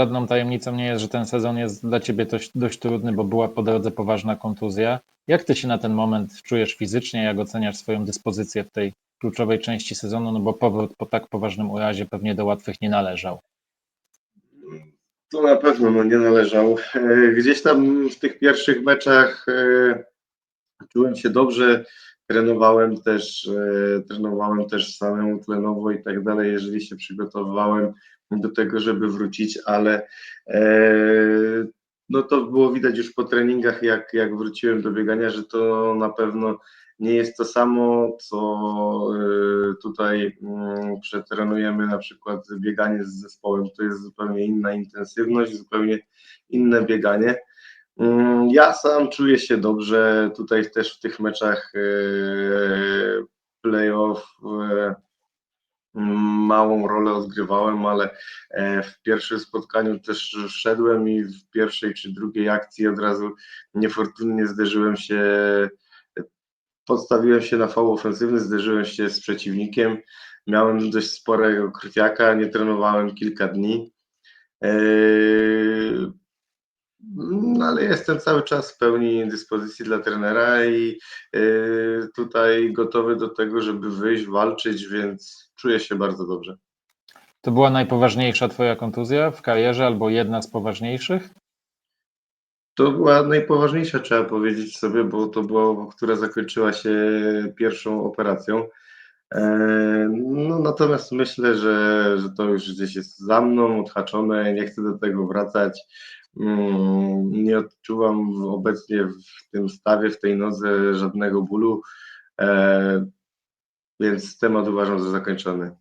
Żadną tajemnicą nie jest, że ten sezon jest dla ciebie dość, dość trudny, bo była po drodze poważna kontuzja. Jak ty się na ten moment czujesz fizycznie? Jak oceniasz swoją dyspozycję w tej kluczowej części sezonu? No bo powrót po tak poważnym urazie pewnie do łatwych nie należał. To na pewno no, nie należał. E, Gdzieś tam w tych pierwszych meczach e, czułem się dobrze, trenowałem też, e, trenowałem też samemu tlenowo i tak dalej, jeżeli się przygotowywałem do tego, żeby wrócić, ale no to było widać już po treningach, jak, jak wróciłem do biegania, że to na pewno nie jest to samo, co y, tutaj mm, przetrenujemy na przykład bieganie z zespołem. To jest zupełnie inna intensywność, zupełnie inne bieganie. Mm, ja sam czuję się dobrze tutaj też w tych meczach y, playoff. Y, małą rolę odgrywałem, ale e, w pierwszym spotkaniu też wszedłem i w pierwszej czy drugiej akcji od razu niefortunnie zderzyłem się podstawiłem się na fał ofensywny, zderzyłem się z przeciwnikiem, miałem dość sporego krwiaka, nie trenowałem kilka dni, no ale jestem cały czas w pełni dyspozycji dla trenera i eee, tutaj gotowy do tego, żeby wyjść, walczyć, więc czuję się bardzo dobrze. To była najpoważniejsza Twoja kontuzja w karierze albo jedna z poważniejszych? To była najpoważniejsza, trzeba powiedzieć sobie, bo to była, która zakończyła się pierwszą operacją. E, no, natomiast myślę, że, że to już gdzieś jest za mną odhaczone, nie chcę do tego wracać. Mm, nie odczuwam obecnie w tym stawie, w tej nodze żadnego bólu, e, więc temat uważam za zakończony.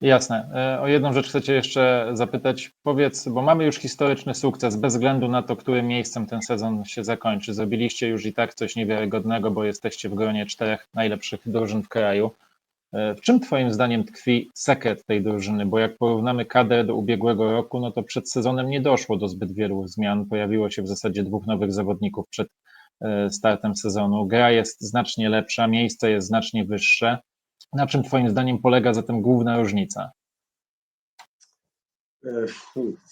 Jasne. E, o jedną rzecz chcecie jeszcze zapytać. Powiedz, bo mamy już historyczny sukces, bez względu na to, którym miejscem ten sezon się zakończy. Zrobiliście już i tak coś niewiarygodnego, bo jesteście w gronie czterech najlepszych drużyn w kraju. E, w czym Twoim zdaniem tkwi sekret tej drużyny? Bo jak porównamy kadrę do ubiegłego roku, no to przed sezonem nie doszło do zbyt wielu zmian. Pojawiło się w zasadzie dwóch nowych zawodników przed e, startem sezonu. Gra jest znacznie lepsza, miejsce jest znacznie wyższe. Na czym Twoim zdaniem polega zatem główna różnica? E,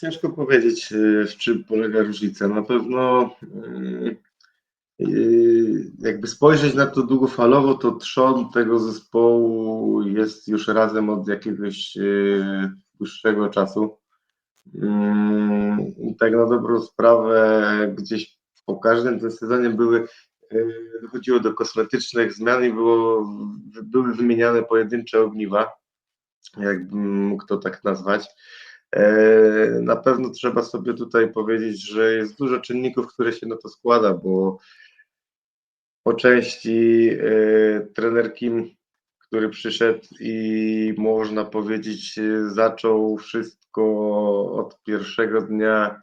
ciężko powiedzieć, w czym polega różnica. Na pewno jakby spojrzeć na to długofalowo, to trzon tego zespołu jest już razem od jakiegoś dłuższego czasu. Mm, I tak na dobrą sprawę gdzieś po każdym tym sezonie były dochodziło do kosmetycznych zmian i było, były wymieniane pojedyncze ogniwa, jakbym mógł to tak nazwać. Na pewno trzeba sobie tutaj powiedzieć, że jest dużo czynników, które się na to składa, bo po części e, trener Kim, który przyszedł i można powiedzieć zaczął wszystko od pierwszego dnia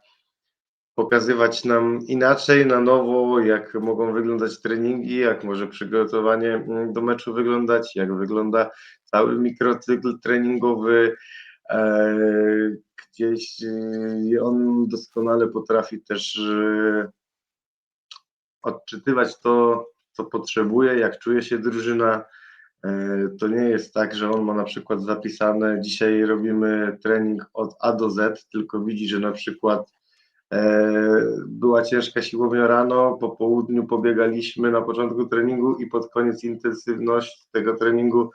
pokazywać nam inaczej, na nowo, jak mogą wyglądać treningi, jak może przygotowanie mm, do meczu wyglądać, jak wygląda cały mikrocykl treningowy. E, gdzieś e, on doskonale potrafi też e, odczytywać to, co potrzebuje, jak czuje się drużyna. To nie jest tak, że on ma na przykład zapisane, dzisiaj robimy trening od A do Z, tylko widzi, że na przykład E, była ciężka siłownia rano, po południu pobiegaliśmy na początku treningu i pod koniec intensywność tego treningu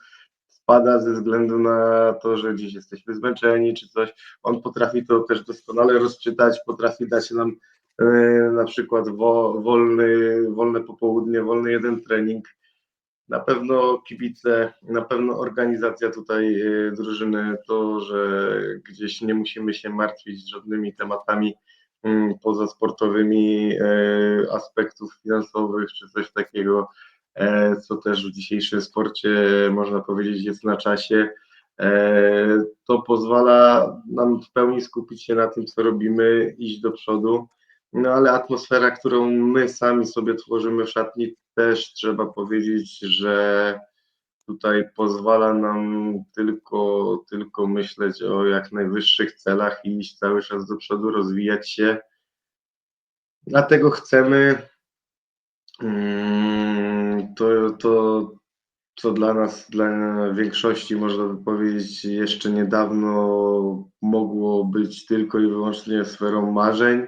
spada ze względu na to, że gdzieś jesteśmy zmęczeni czy coś. On potrafi to też doskonale rozczytać, potrafi dać nam e, na przykład wolny, wolne popołudnie, wolny jeden trening. Na pewno kibice, na pewno organizacja tutaj e, drużyny, to, że gdzieś nie musimy się martwić żadnymi tematami Mm, poza sportowymi e, aspektów finansowych czy coś takiego, e, co też w dzisiejszym sporcie można powiedzieć jest na czasie. E, to pozwala nam w pełni skupić się na tym, co robimy, iść do przodu. No ale atmosfera, którą my sami sobie tworzymy w szatni, też trzeba powiedzieć, że tutaj pozwala nam tylko, tylko myśleć o jak najwyższych celach i iść cały czas do przodu, rozwijać się. Dlatego chcemy. Mm, to, to, co dla nas, dla większości, można by powiedzieć, jeszcze niedawno mogło być tylko i wyłącznie sferą marzeń,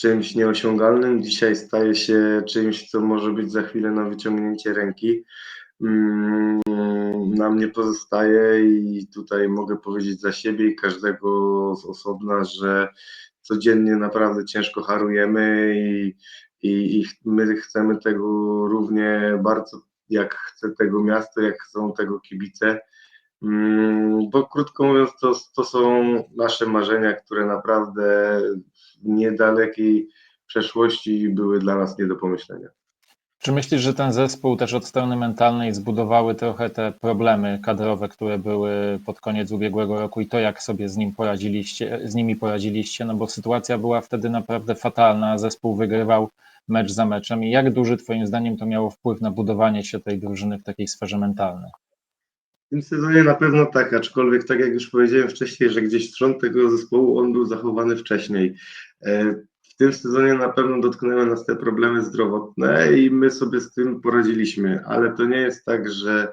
czymś nieosiągalnym, dzisiaj staje się czymś, co może być za chwilę na wyciągnięcie ręki. Mm, Nam nie pozostaje i tutaj mogę powiedzieć za siebie i każdego z osobna, że codziennie naprawdę ciężko harujemy i, i, i my chcemy tego równie bardzo, jak chce tego miasto, jak chcą tego kibice. Mm, Bo krótko mówiąc, to, to są nasze marzenia, które naprawdę niedalekiej przeszłości były dla nas nie do pomyślenia. Czy myślisz, że ten zespół też od strony mentalnej zbudowały trochę te problemy kadrowe, które były pod koniec ubiegłego roku i to, jak sobie z nim poradziliście, z nimi poradziliście? No bo sytuacja była wtedy naprawdę fatalna, zespół wygrywał mecz za meczem. I jak duży Twoim zdaniem to miało wpływ na budowanie się tej drużyny w takiej sferze mentalnej? W tym sezonie na pewno tak, aczkolwiek tak jak już powiedziałem wcześniej, że gdzieś trzon tego zespołu on był zachowany wcześniej. E, W tym sezonie na pewno dotknęły nas te problemy zdrowotne i my sobie z tym poradziliśmy, ale to nie jest tak, że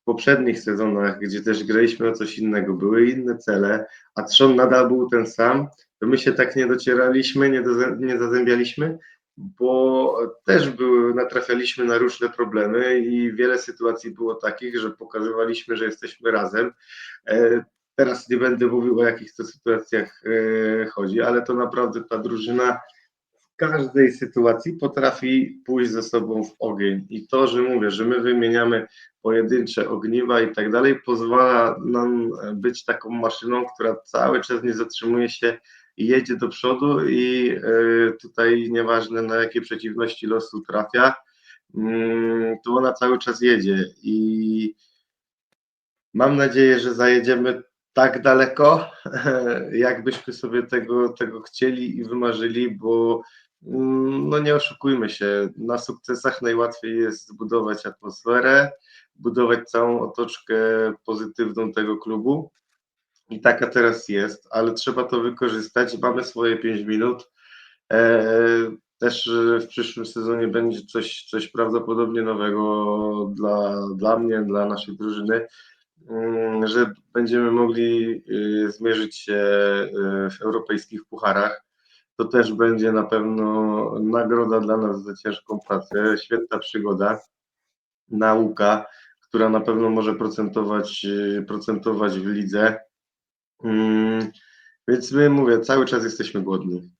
w poprzednich sezonach, gdzie też graliśmy o coś innego, były inne cele, a trzon nadal był ten sam, to my się tak nie docieraliśmy, nie, do, nie zazębialiśmy, bo też były, natrafialiśmy na różne problemy i wiele sytuacji było takich, że pokazywaliśmy, że jesteśmy razem. E, Teraz nie będę mówił o jakich to sytuacjach e, chodzi, ale to naprawdę ta drużyna w każdej sytuacji potrafi pójść ze sobą w ogień. I to, że mówię, że my wymieniamy pojedyncze ogniwa i tak dalej, pozwala nam być taką maszyną, która cały czas nie zatrzymuje się i jedzie do przodu i e, tutaj nieważne na jakie przeciwności losu trafia, mm, to ona cały czas jedzie i mam nadzieję, że zajedziemy tak daleko, jakbyśmy sobie tego, tego chcieli i wymarzyli, bo mm, no nie oszukujmy się, na sukcesach najłatwiej jest zbudować atmosferę, budować całą otoczkę pozytywną tego klubu. I taka teraz jest, ale trzeba to wykorzystać. Mamy swoje 5 minut. E, Też e, w przyszłym sezonie będzie coś, coś prawdopodobnie nowego dla, dla mnie, dla naszej drużyny, mm, że będziemy mogli y, zmierzyć się w europejskich pucharach. To też będzie na pewno nagroda dla nas za ciężką pracę, świetna przygoda, nauka, która na pewno może procentować, procentować w lidze. Mm, Więc my mówię, cały czas jesteśmy głodni.